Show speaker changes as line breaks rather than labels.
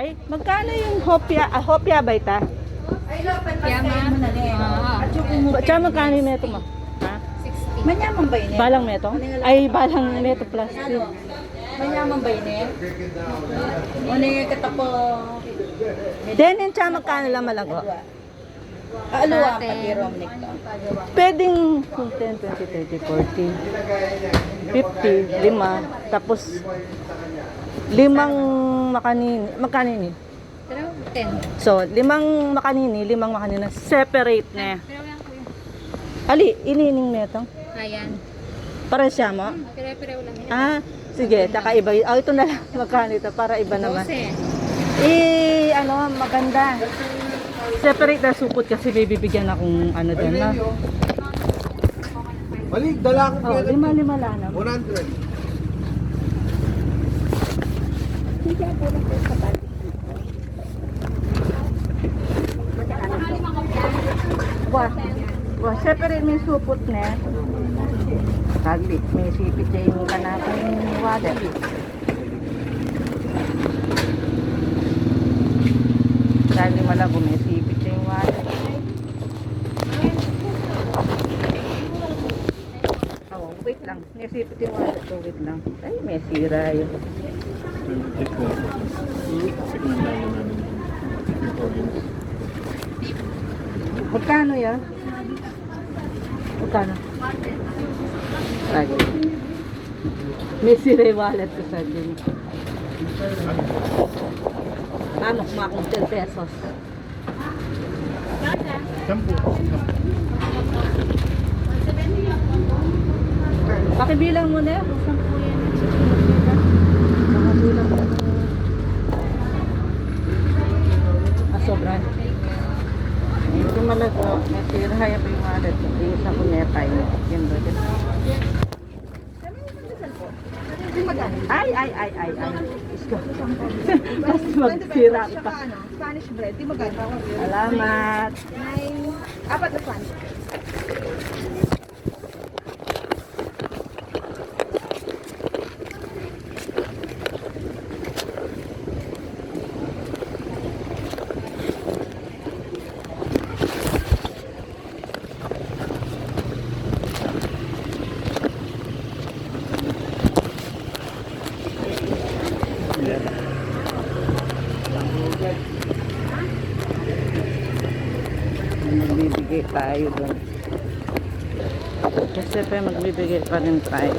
Ay, magkano yung hopya? Ah, hopya ba ita?
Yaman. Ah,
Tsaka magkano yung neto mo? Ha?
60.
Manyaman ba yun?
Balang neto? Ay, balang neto plastic.
Manyaman ba yun? Ano yung katapo?
Then, yung tsaka magkano lang malago?
Ah, aluwa pati romnik to.
Pwedeng 10, 20, 30, 40, 50, lima. Tapos, limang makanini. Makanini.
Pero 10.
So, limang makanini, limang makanini. Separate na.
Pero yan ko yun.
Ali, inining neto.
Ayan.
Para siya mo?
Pire-pire lang yan.
Ah, sige. Tsaka iba. Oh, ito na lang. Magkano ito? Para iba naman.
12.
Eh, ano, maganda. Separate na supot kasi may bibigyan akong ano doon na.
Balik, dala ko
Oh, lima, lima lang. na.
100.
Wah, wah, separate may supot na. Kagli, may sipit sa yung kanapang water. Kagli malago, may sipit sa yung water. Oh, wait lang. May sipit yung water. So, wait lang. Ay, may sira yun. Magkano yan? Magkano? Lagi. May sira yung wallet ko sa din. Ano, kumakong 10 pesos.
Sampu.
Pakibilang mo na yan. Pakibilang mo na. Ah, sobra. Ito malago. May sira yung yung wallet. Yung isa ko netay. Yung budget. Ay, ay, ay, ay, ay. Isko. Mas magsira pa.
ano, Spanish bread. Di maganda.
Salamat.
Apat na Spanish.
Magbibigay tayo doon. Kasi pa magbibigay pa rin tayo.